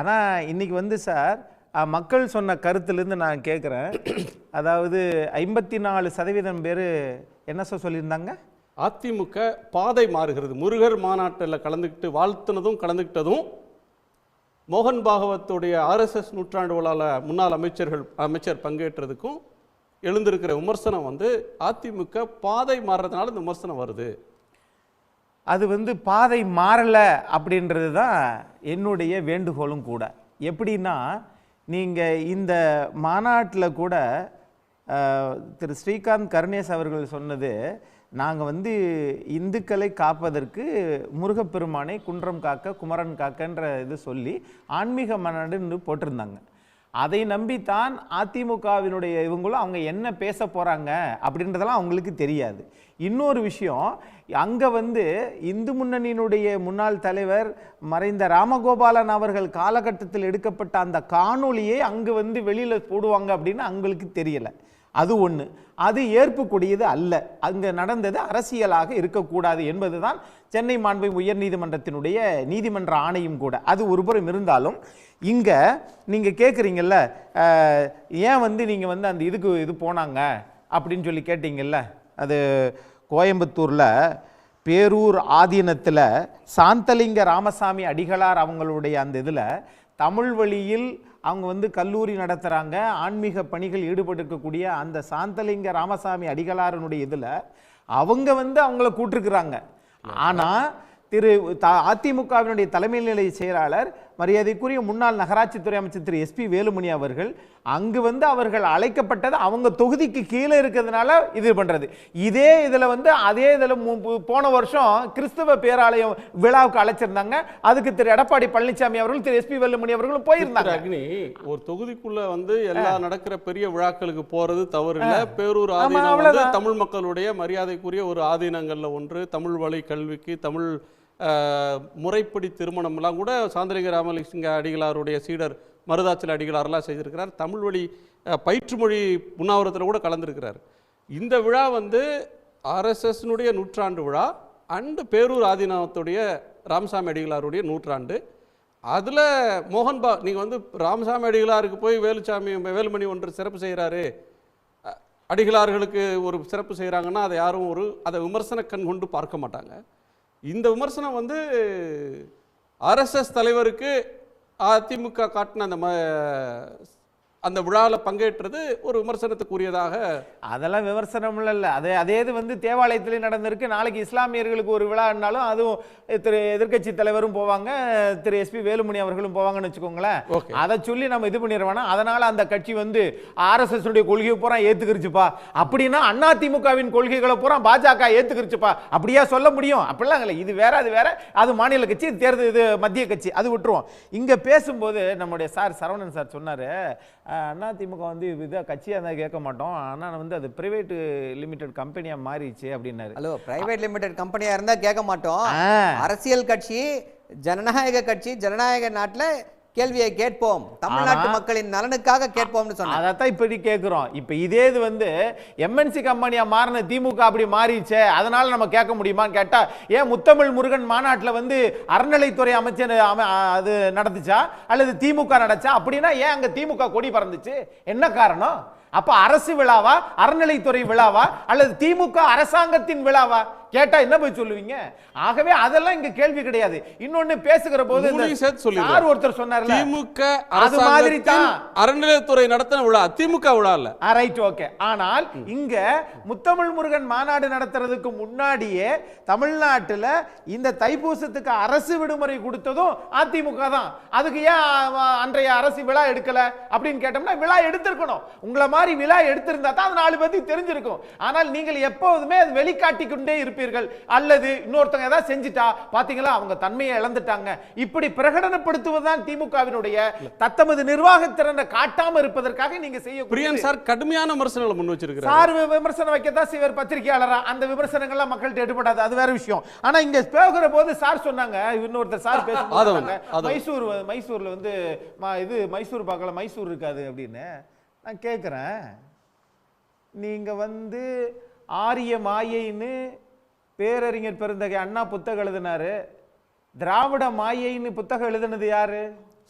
ஆனால் இன்றைக்கி வந்து சார் மக்கள் சொன்ன கருத்துலேருந்து நான் கேட்குறேன் அதாவது ஐம்பத்தி நாலு சதவீதம் பேர் என்ன சார் சொல்லியிருந்தாங்க? அதிமுக பாதை மாறுகிறது. முருகர் மாநாட்டில் கலந்துக்கிட்டு வாழ்த்துனதும் கலந்துக்கிட்டதும் மோகன் பாகவத்துடைய ஆர்எஸ்எஸ் நூற்றாண்டு விழாவில் முன்னாள் அமைச்சர்கள் அமைச்சர் பங்கேற்றதுக்கும் எழுந்திருக்கிற விமர்சனம் வந்து அதிமுக பாதை மாறுறதுனால இந்த விமர்சனம் வருது. அது வந்து பாதை மாறலை அப்படின்றது தான் என்னுடைய வேண்டுகோளும் கூட. எப்படின்னா நீங்கள் இந்த மாநாட்டில் கூட திரு ஸ்ரீகாந்த் கருணேஷ் அவர்கள் சொன்னது நாங்கள் வந்து இந்துக்களை காப்பதற்கு முருகப்பெருமானை குன்றம் காக்க குமரன் காக்கன்ற இது சொல்லி ஆன்மீக மாநாடுன்னு போட்டிருந்தாங்க. அதை நம்பித்தான் அதிமுகவினுடைய இவங்களும் அவங்க என்ன பேச போகிறாங்க அப்படின்றதெல்லாம் அவங்களுக்கு தெரியாது. இன்னொரு விஷயம் அங்கே வந்து இந்து முன்னணியினுடைய முன்னாள் தலைவர் மறைந்த ராமகோபாலன் அவர்கள் காலகட்டத்தில் எடுக்கப்பட்ட அந்த காணொளியை அங்கே வந்து வெளியில் போடுவாங்க அப்படின்னு அவங்களுக்கு தெரியலை. அது ஒன்று அது ஏற்புக்கூடியது அல்ல. அங்கே நடந்தது அரசியலாக இருக்கக்கூடாது என்பதுதான் சென்னை மாண்பை உயர்நீதிமன்றத்தினுடைய நீதிமன்ற ஆணையும் கூட. அது ஒருபுறம் இருந்தாலும் இங்கே நீங்கள் கேட்குறீங்கல்ல ஏன் வந்து நீங்கள் வந்து அந்த இதுக்கு இது போனாங்க அப்படின்னு சொல்லி கேட்டீங்கல்ல அது கோயம்புத்தூரில் பேரூர் ஆதீனத்தில் சாந்தலிங்க ராமசாமி அடிகளார் அவங்களுடைய அந்த இதில் தமிழ் வழியில் அவங்க வந்து கல்லூரி நடத்துகிறாங்க ஆன்மீக பணிகள் ஈடுபட்டிருக்கக்கூடிய அந்த சாந்தலிங்க ராமசாமி அடிகளாரனுடைய இதில் அவங்க வந்து அவங்கள கூட்டிருக்கிறாங்க. ஆனால் திரு அதிமுகவினுடைய தலைமை நிலைய செயலாளர் மரியாதைக்குரிய முன்னாள் நகராட்சித்துறை அமைச்சர் திரு எஸ்பி வேலுமணி அவர்கள் அங்கு வந்து அவர்கள் அழைக்கப்பட்டது அவங்க தொகுதிக்கு கீழே இருக்கிறதுனால இது பண்றது. இதே இதுல வந்து அதே இதுல போன வருஷம் கிறிஸ்தவ பேராலயம் விழாவுக்கு அழைச்சிருந்தாங்க. அதுக்கு திரு எடப்பாடி பழனிசாமி அவர்கள் திரு எஸ்பி வேலுமணி அவர்களும் போயிருந்தாங்க. அக்னி ஒரு தொகுதிக்குள்ள வந்து எல்லா நடக்கிற பெரிய விழாக்களுக்கு போறது தவறு இல்ல பேரூர் ஆதீனம். தமிழ் மக்களுடைய மரியாதைக்குரிய ஒரு ஆதீனங்கள்ல ஒன்று தமிழ் வழி கல்விக்கு தமிழ் முறைப்படி திருமணம்லாம் கூட சாந்திரிக ராமலிங்க அடிகளாருடைய சீடர் மருதாச்சல அடிகளாரெல்லாம் செய்திருக்கிறார். தமிழ் வழி பயிற்றுமொழி உண்ணாவிரத்தில் கூட கலந்துருக்கிறார். இந்த விழா வந்து ஆர்எஸ்எஸ்னுடைய நூற்றாண்டு விழா அண்டு பேரூர் ஆதீனத்துடைய ராமசாமி அடிகளாருடைய நூற்றாண்டு. அதில் மோகன்பா நீங்கள் வந்து ராமசாமி அடிகளாருக்கு போய் வேலுசாமி வேலுமணி ஒன்று சிறப்பு செய்கிறாரு அடிகளார்களுக்கு ஒரு சிறப்பு செய்கிறாங்கன்னா அதை யாரும் ஒரு அதை விமர்சன கண் கொண்டு பார்க்க மாட்டாங்க. இந்த விமர்சனம் வந்து ஆர்எஸ்எஸ் தலைவருக்கு அதிமுக காட்டின அந்த ம அந்த விழாவில் பங்கேற்றது ஒரு விமர்சனத்துக்குரியதாக அதெல்லாம் விமர்சனம் இல்லை அதே அதே இது வந்து தேவாலயத்திலே நடந்திருக்கு. நாளைக்கு இஸ்லாமியர்களுக்கு ஒரு விழான்னாலும் அதுவும் திரு எதிர்க்கட்சி தலைவரும் போவாங்க திரு எஸ்பி வேலுமணி அவர்களும் போவாங்கன்னு வச்சுக்கோங்களேன். அதை சொல்லி நம்ம இது பண்ணிடுவோம்னா அதனால அந்த கட்சி வந்து ஆர்எஸ்எஸ் உடைய கொள்கையை பூரா ஏத்துக்கிருச்சுப்பா. அப்படின்னா அண்ணா திமுகவின் கொள்கைகளை பூரா பாஜக ஏத்துக்கிருச்சுப்பா. அப்படியா சொல்ல முடியும்? அப்படிலாம் இல்லை. இது வேற அது வேற. அது மாநில கட்சி தேர்தல் இது மத்திய கட்சி. அது விட்டுருவோம். இங்க பேசும்போது நம்முடைய சார் சரவணன் சார் சொன்னாரு அண்ணா திமுக வந்து இதை கட்சியாக இருந்தால் கேட்க மாட்டோம். ஆனால் வந்து அது பிரைவேட் லிமிடெட் கம்பெனியாக மாறிடுச்சு அப்படின்னாரு. ஹலோ பிரைவேட் லிமிடெட் கம்பெனியா இருந்தா கேட்க மாட்டோம். அரசியல் கட்சி ஜனநாயக கட்சி ஜனநாயக நாட்டுல கேள்வியை கேட்போம். தமிழ்நாட்டு மக்களின் நலனுக்காக கேட்போம்னு சொன்னாங்க அதைத்தான் இப்படி கேட்குறோம் இப்போ இதே இது வந்து எம்என்சி கம்பெனியா மாறின திமுக அப்படி மாறிடுச்சே அதனால நம்ம கேட்க முடியுமான்னு கேட்டா ஏன் முத்தமிழ் முருகன் மாநாட்டில் வந்து அறநிலைத்துறை அமைச்சர் அம- அது நடந்துச்சா? அல்லது திமுக நடச்சா? அப்படின்னா ஏன் அங்க திமுக கொடி பறந்துச்சு? என்ன காரணம்? அப்ப அரசு விழாவா? அறநிலைத்துறை விழாவா? அல்லது திமுக அரசாங்கத்தின் விழாவா? கேட்டா என்ன போய் சொல்லுவீங்க? ஆகவே அதெல்லாம் இங்க கேள்வி கிடையாது. இன்னொன்னு பேசுகிற போது. சார் ஒருத்தர் சொன்னார்ல திமுக அது மாதிரி தான். அறநிலையத்துறை நடத்தின விழா திமுக விழா இல்ல. ரைட் ஓகே ஆனால் இங்க முத்தமிழ் முருகன் மாநாடு நடத்துறதுக்கு முன்னாடியே தமிழ்நாட்டுல இந்த தைப்பூசத்துக்கு அரசு விடுமுறை கொடுத்ததும் அதிமுக தான். அதுக்கு ஏன் அன்றைய அரசு விழா எடுக்கல அப்படின்னு கேட்டோம்னா விழா எடுத்திருக்கணும். உங்களை மாதிரி விழா எடுத்திருந்தா தான் அது நாலு பேருக்கு தெரிஞ்சிருக்கும். ஆனால் நீங்கள் எப்போதுமே அது வெளிக்காட்டிக் கொண்டே இருப்பீர்கள் அல்லது இன்னொருத்தங்க ஏதாவது செஞ்சுட்டா பாத்தீங்களா அவங்க தன்மையை இழந்துட்டாங்க. இப்படி பிரகடனப்படுத்துவதுதான் திமுகவினுடைய தத்தமது நிர்வாகத்திறனை காட்டாம இருப்பதற்காக நீங்க செய்யக்கூடிய பிரியன் சார் கடுமையான விமர்சனங்களை முன் வச்சிருக்கிறார். சார் விமர்சனம் வைக்கத்தான் செய்வார் பத்திரிகையாளரா? அந்த விமர்சனங்கள்லாம் மக்கள்கிட்ட எடுபடாது. அது வேற விஷயம். ஆனா இங்க பேசுகிற போது சார் சொன்னாங்க. இன்னொருத்தர் சார் ஆதவன். மைசூர் மைசூர்ல வந்து இது மைசூர் பார்க்கல மைசூர் இருக்காது அப்படின்னு. நான் கேட்குறேன் நீங்க வந்து ஆரிய மாயைன்னு பேரறிஞர் பெருந்தகை அண்ணா புத்தகம் எழுதினாரு திராவிட மாயைன்னு புத்தகம் எழுதினது யாரு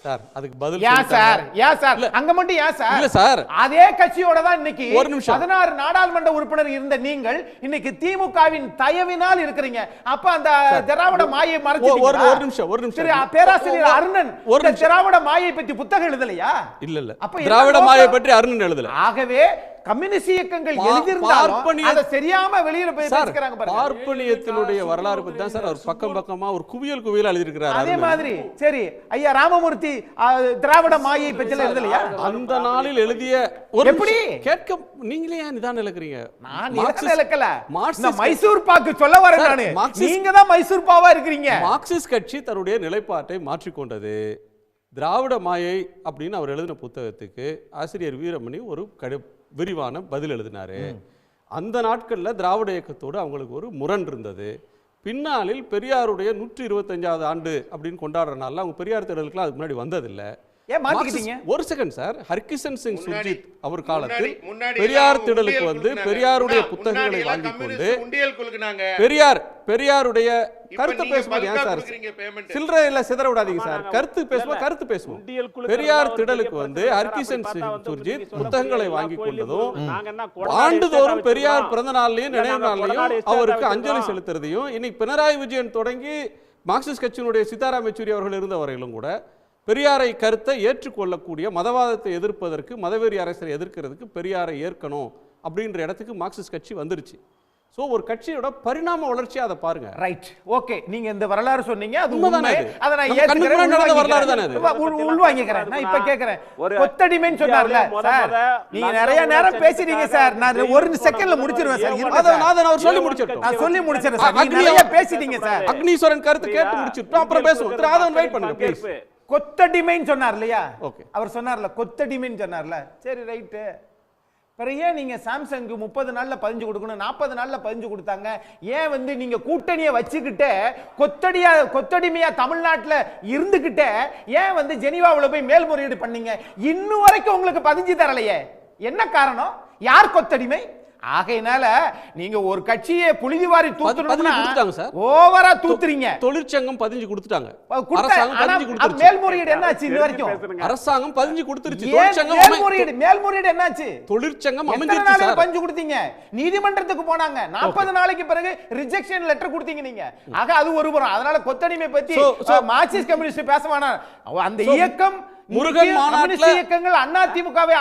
சார் அதுக்கு பதில் ஏன். சார் ஏன் சார். அங்க மட்டும் ஏன் சார் இல்ல சார். அதே கட்சியோட தான் இன்னைக்கு ஒரு நிமிஷம். பதினாறு நாடாளுமன்ற உறுப்பினர் இருந்த நீங்கள் இன்னைக்கு திமுகவின் தயவினால் இருக்கிறீங்க அப்ப அந்த திராவிட மாயை ஒரு- மறைச்சிட்டீங்களா? ஒரு நிமிஷம், ஒரு நிமிஷம். பேராசிரியர் அருணன் ஒரு. திராவிட மாயை பத்தி புத்தகம் எழுதலையா இல்ல இல்ல அப்ப திராவிட? மாயை பற்றி அருணன் எழுதல ஆகவே கம்யூனிஸ்ட் இயக்கங்கள் எழுதியிருந்தாலும் அதை சரியாம வெளியில போய் பாருங்க. பார்ப்பனியத்தினுடைய வரலாறு பத்தி தான் சார் அவர் பக்கம் பக்கமா ஒரு குவியல் குவியல் எழுதியிருக்கிறார் அதே. மாதிரி சரி ஐயா ராமமூர்த்தி திராவிட மாயை பத்தி எழுதலையா? அந்த நாளில் எழுதிய ஒரு எப்படி? கேட்க நீங்களே ஏன் நிதானம் இழக்கிறீங்க? நான் இந்த மைசூர் பாக்கு சொல்ல வரேன் நானு. நீங்க தான் மைசூர் பாவா இருக்கிறீங்க. மார்க்சிஸ்ட் கட்சி தன்னுடைய நிலைப்பாட்டை மாற்றிக்கொண்டது. திராவிட மாயை அப்படின்னு அவர் எழுதின புத்தகத்துக்கு ஆசிரியர் வீரமணி ஒரு கடு விரிவான பதில் எழுதினாரு. அந்த நாட்கள்ல திராவிட இயக்கத்தோடு அவங்களுக்கு ஒரு முரண் இருந்தது. பின்னாளில் பெரியாருடைய நூற்றி இருபத்தஞ்சாவது ஆண்டு அப்படின்னு கொண்டாடுற நாள்ல அவங்க பெரியார் தேடலுக்குலாம் அதுக்கு முன்னாடி வந்ததில்லை. ஏன் ஒரு செகண்ட் சார் ஹர்கிஷன் சிங் சுர்ஜித் அவர் காலத்தில் பெரியார் திடலுக்கு வந்து. பெரியாருடைய புத்தகங்களை வாங்கி கொண்டு. பெரியார் பெரியாருடைய கருத்து பேசும்போது ஏன் சார். சில்லறை இல்ல சிதற விடாதீங்க சார் கருத்து பேசுவோம் கருத்து பேசுவோம் பெரியார் திடலுக்கு வந்து. ஹர்கிஷன் வந்து சுர்ஜித் புத்தகங்களை வாங்கி கொண்டதும் ஆண்டுதோறும் பெரியார். பிறந்த நாள்லயும் நினைவு நாள்லயும் அவருக்கு. அஞ்சலி செலுத்துறதையும் இன்னைக்கு பினராயி விஜயன் தொடங்கி மார்க்சிஸ்ட் கட்சியினுடைய சீதாராம் யெச்சூரி அவர்கள் இருந்த வரையிலும் கூட பெரியாரை கருத்தை ஏற்றுக்கொள்ளக்கூடிய மதவாதத்தை எதிர்ப்பதற்கு மதவெறி அரசரை எதிர்க்கிறதுக்கு பெரியாரை ஏற்கணும் அப்படின்ற இடத்துக்கு மார்க்சிஸ்ட் கட்சி வந்துருச்சு. சோ ஒரு கட்சியோட பரிணாம வளர்ச்சியா அதை பாருங்க. ரைட் ஓகே நீங்க இந்த வரலாறு சொன்னீங்க. அது உண்மைதானே உண்மை. அது? நான் ஏத்துக்கிறேன். வரலாறு தானே உள்வாங்கிக்கிறேன். நான் இப்ப கேக்குறேன். ஒரு கொத்தடிமைன்னு சொன்னார்ல சார். நீங்க நிறைய நேரம் பேசிட்டீங்க சார். நான் ஒரு செகண்ட்ல முடிச்சிருவேன் சார். இருங்க. நான் அவர் சொல்லி முடிச்சிட்டோம் நான் சொல்லி முடிச்சிடுறேன் சார். நீங்க நிறைய பேசிட்டீங்க சார். அக்னீஸ்வரன் கருத்து கேட்டு முடிச்சிட்டோம் அப்புறம் பேசுவோம். திரு ஆதவன் வெயிட் பண்ணுங்க ப்ளீஸ் கொத்தடிமைன்னு சொன்னார் இல்லையா? Okay. அவர் சொன்னார்ல கொத்தடிமைன்னு சொன்னார்ல. சரி ரைட்டு. பிறகு ஏன் நீங்க சாம்சங்கு முப்பது நாள்ல பதிஞ்சு கொடுக்கணும் நாற்பது நாள்ல பதிஞ்சு கொடுத்தாங்க? ஏன் வந்து நீங்க கூட்டணியை வச்சுக்கிட்டு கொத்தடியா கொத்தடிமையா தமிழ்நாட்டுல இருந்துகிட்டு ஏன் வந்து ஜெனீவாவுல போய் மேல்முறையீடு பண்ணீங்க? இன்னும் வரைக்கும் உங்களுக்கு பதிஞ்சு தரலையே. என்ன காரணம்? யார் கொத்தடிமை? ஆகையினால நீங்க ஒரு கட்சியை புழுதி வாரி பதிஞ்சு தூத்தணும்னா சார். ஓவரா தூத்துறீங்க. தொழிற்சங்கம் பதிஞ்சு கொடுத்துட்டாங்க. கொடுத்த- அரசாங்கம் பதிஞ்சு மேல்முறையீடு என்னாச்சு இது வரைக்கும்? அரசாங்கம் பதிஞ்சு கொடுத்துருச்சு. தொழிற்சங்கம் மேல்முறையீடு மேல்முறையீடு என்னாச்சு? தொழிற்சங்கம் அமைஞ்சிருச்சு நாளைக்கு சார். பஞ்சு கொடுத்தீங்க? நீதிமன்றத்துக்கு போனாங்க. நாற்பது நாளைக்கு பிறகு ரிஜெக்ஷன் லெட்டர் கொடுத்தீங்க நீங்க. ஆக அது ஒரு புறம். அதனால கொத்தடிமை பத்தி மார்க்சிஸ்ட் கம்யூனிஸ்ட் பேச வேணாம். அந்த இயக்கம் முருகன் மாநாட்டுல- இயக்கங்கள் அண்ணா திமுகவை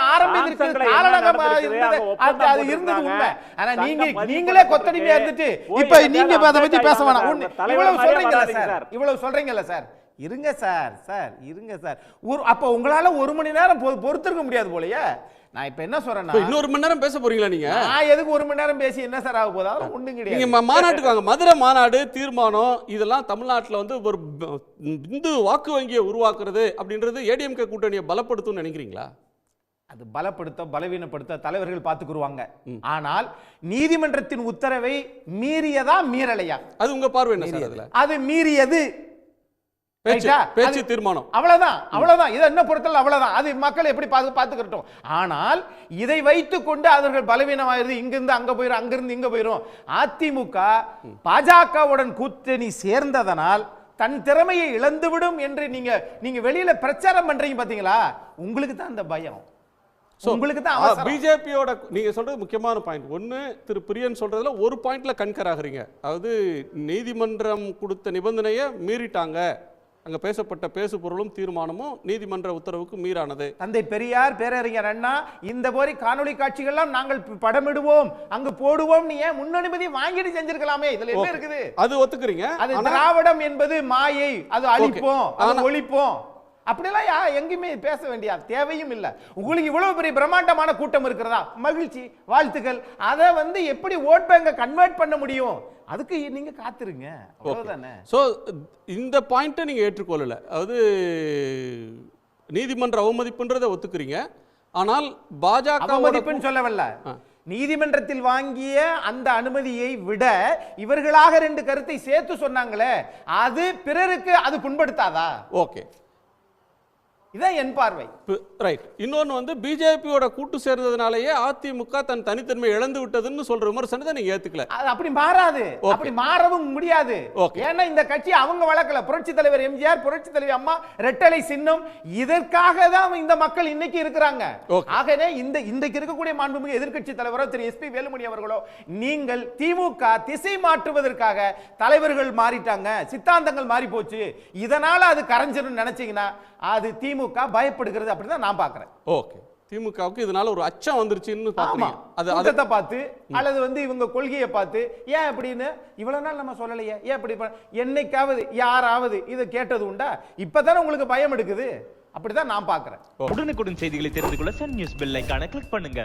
அங்க அது இருந்தது. உண்மை. ஆனா நீங்க நீங்களே. கொத்தடிமையா இருந்துட்டு இப்ப நீங்க அதை பத்தி பேச வேணாம். இவ்வளவு சொல்றீங்கல்ல சார். இவ்வளவு சொல்றீங்கல்ல சார். இருங்க சார் சார் இருங்க சார். ஒரு அப்ப உங்களால ஒரு மணி நேரம் பொ- பொறுத்திருக்க முடியாது போலயே. நான் இப்ப என்ன சொல்றேன்னா இப்ப இன்னொரு மணி நேரம் பேச போறீங்களா நீங்க? நான் எதுக்கு ஒரு மணி நேரம் பேசி என்ன சார் ஆக போதா ஒண்ணும் நீங்க கிடையாது ம- மாநாட்டுக்கு வாங்க. மதுரை மாநாடு தீர்மானம் இதெல்லாம் தமிழ்நாட்டுல வந்து ஒரு இந்து வாக்கு வங்கியை உருவாக்குறது அப்படின்றது ஏடிஎம்கே கூட்டணியை பலப்படுத்தும்னு நினைக்கிறீங்களா? அது பலப்படுத்த பலவீனப்படுத்த தலைவர்கள் பார்த்துக்குருவாங்க. ஆனால் நீதிமன்றத்தின் உத்தரவை மீறியதா மீறலையா? அது உங்க பார்வை அது மீறியது. பேச்சு தீர்மானம். அவ்வளவுதான் அவ்வளவுதான். இதை என்ன பொறுத்தல? அவ்வளவுதான். அது மக்கள் எப்படி பார்த்து பார்த்துக்கிட்டோம் ஆனால் இதை வைத்துக் கொண்டு அவர்கள் பலவீனமாயிருது இங்கிருந்து அங்க போயிரும் அங்கிருந்து இங்க போயிரும். அதிமுக பாஜகவுடன் கூட்டணி சேர்ந்ததனால் தன் திறமையை இழந்துவிடும் என்று நீங்க நீங்க வெளியில பிரச்சாரம் பண்றீங்க பாத்தீங்களா? உங்களுக்கு தான் அந்த பயம். உங்களுக்கு தான். பிஜேபியோட நீங்க சொல்றது முக்கியமான பாயிண்ட் ஒன்னு திரு பிரியன் சொல்றதுல ஒரு பாயிண்ட்ல கண்கர் ஆகுறீங்க அதாவது நீதிமன்றம் கொடுத்த நிபந்தனையை மீறிட்டாங்க. அங்க பேசப்பட்ட பேசு பொருளும் தீர்மானமும் நீதிமன்ற உத்தரவுக்கு மீறானது. தந்தை பெரியார் பேரறிஞர் அண்ணா இந்த மாதிரி காணொளி காட்சிகள்லாம் நாங்கள் படமிடுவோம். அங்கு போடுவோம். நீ ஏன் முன்னனுமதி வாங்கிட்டு செஞ்சிருக்கலாமே? இதுல என்ன. இருக்குது? அது ஒத்துக்கிறீங்க. அது திராவிடம் என்பது மாயை. அது அழிப்போம். அது ஒழிப்போம். அப்படிலாம் யா எங்கேயுமே பேச வேண்டிய தேவையும் இல்ல. உங்களுக்கு இவ்வளவு பெரிய பிரம்மாண்டமான கூட்டம் இருக்கிறதா? மகிழ்ச்சி வாழ்த்துக்கள். அதை வந்து எப்படி ஓட் பேங்க கன்வெர்ட் பண்ண முடியும்? அதுக்கு நீங்க காத்திருங்க. அவ்வளவுதானே? ஸோ இந்த பாயிண்ட்டை நீங்கள் ஏற்றுக்கொள்ளலை. அதாவது நீதிமன்ற அவமதிப்புன்றதை ஒத்துக்கிறீங்க. ஆனால் பாஜக அவமதிப்புன்னு சொல்லவல்ல. நீதிமன்றத்தில் வாங்கிய அந்த அனுமதியை விட இவர்களாக ரெண்டு கருத்தை சேர்த்து சொன்னாங்களே அது பிறருக்கு அது புண்படுத்தாதா? ஓகே இதான் என் பார்வை. ரைட் இன்னொன்று வந்து பிஜேபியோட கூட்டு சேர்ந்ததுனாலேயே அதிமுக தன் தனித்தன்மை இழந்து விட்டதுன்னு சொல்ற விமர்சனத்தை நீங்க ஏத்துக்கல. அது அப்படி மாறாது. அப்படி மாறவும் முடியாது. ஏன்னா இந்த கட்சி அவங்க வளர்க்கல. புரட்சி தலைவர் எம்ஜிஆர் புரட்சி தலைவர் அம்மா ரெட்டலை சின்னம் இதற்காக தான் இந்த மக்கள் இன்னைக்கு இருக்கிறாங்க. ஆகவே இந்த இன்றைக்கு இருக்கக்கூடிய மாண்புமிகு எதிர்க்கட்சி தலைவரோ திரு எஸ்பி வேலுமணி அவர்களோ நீங்கள் திமுக திசை மாற்றுவதற்காக தலைவர்கள் மாறிட்டாங்க சித்தாந்தங்கள் மாறி போச்சு இதனால அது கரைஞ்சிரும் நினைச்சீங்கன்னா அது திமுக பயப்படுகிறது அப்படிதான் நான் பாக்குறேன் ஓகே. திமுகவுக்கு இதனால ஒரு அச்சம் வந்துருச்சுன்னு ஆமா. பாக்குறீங்க அது அது கூட்டத்தை பார்த்து அல்லது வந்து இவங்க கொள்கையை பார்த்து ஏன் அப்படின்னு இவ்வளவு நாள் நம்ம சொல்லலையே? ஏன் இப்படி பண்ண- என்னைக்காவது யாராவது இதை கேட்டது உண்டா? இப்பதானே உங்களுக்கு பயம் எடுக்குது? அப்படிதான் நான் பார்க்கிறேன். உடனுக்குடன் செய்திகளை தெரிந்து கொள்ள சன் நியூஸ் பெல் ஐகானை கிளிக் பண்ணுங்க.